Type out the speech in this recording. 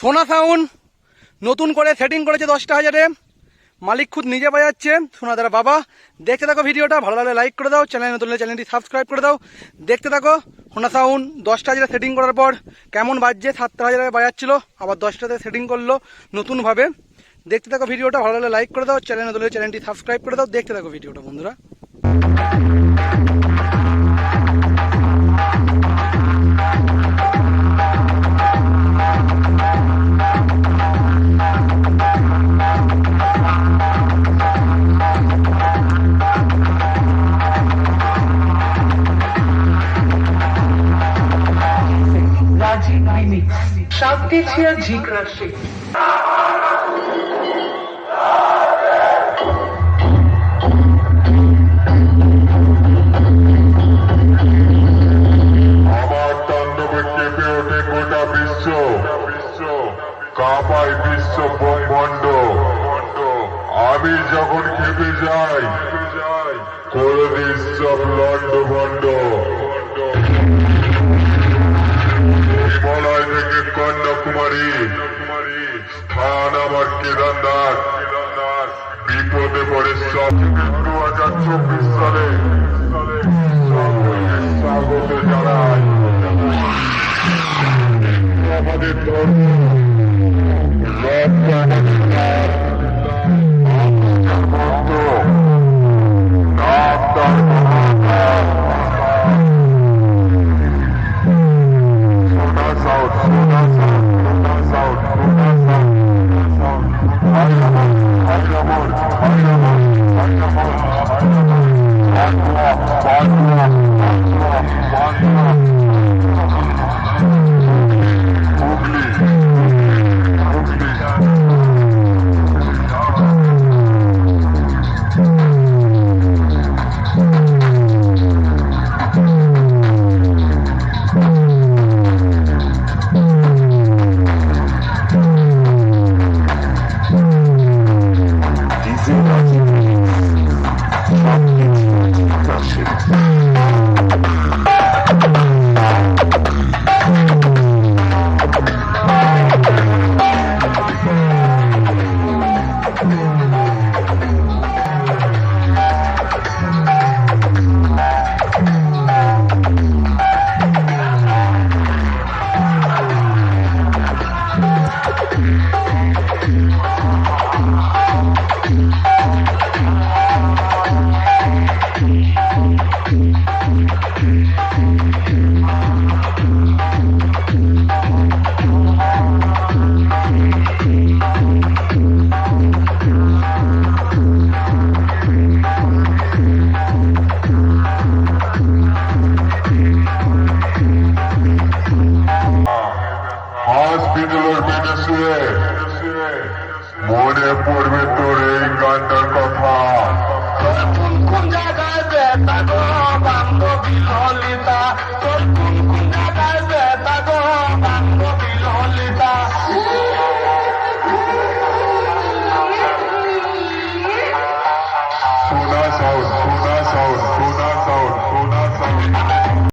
সোনা সাউন্ড নতুন করে সেটিং করেছে দশটা হাজারে। মালিক খুদ নিজে বাজাচ্ছে সোনাদার বাবা। দেখতে থাকো ভিডিওটা, ভালো লাগলে লাইক করে দাও চ্যানেল নতুন চ্যানেলটি সাবস্ক্রাইব করে দাও। দেখতে থাকো, সোনা সাউন্ড দশটা হাজারে সেটিং করার পর কেমন বাজছে, সাতটা হাজারে বাজাচ্ছিল, আবার দশটাতে সেটিং করল নতুনভাবে। দেখতে থাকো ভিডিওটা, ভালো লাগলে লাইক করে দাও চ্যানেল নতুন চ্যানেলটি সাবস্ক্রাইব করে দাও। দেখতে থাকো ভিডিওটা, বন্ধুরা। ওঠে গোটা বিশ্ব। বিশ্ব কাঁপায় বিশ্ব ব্রহ্মাণ্ড। আমি যখন খেপে যাই করে দিস সব লন্ড ভণ্ড হিমালয় থেকে কন্যাকুমারী, স্থান আমার কেদারনাথ। বিপদে পড়ে সব দু হাজার চব্বিশ সালে। স্বাগত জানাই। আমাদের ধর্ম লজ্জা ছেড়ে মনে পড়বে তোর এই গানটার কথা